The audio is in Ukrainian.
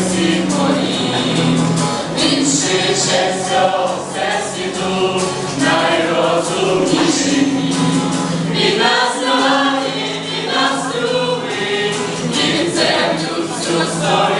серці моїм, він шише всього всесвіту, найрозумніший мій. Нас знає, він нас любить, і землю всю сторону.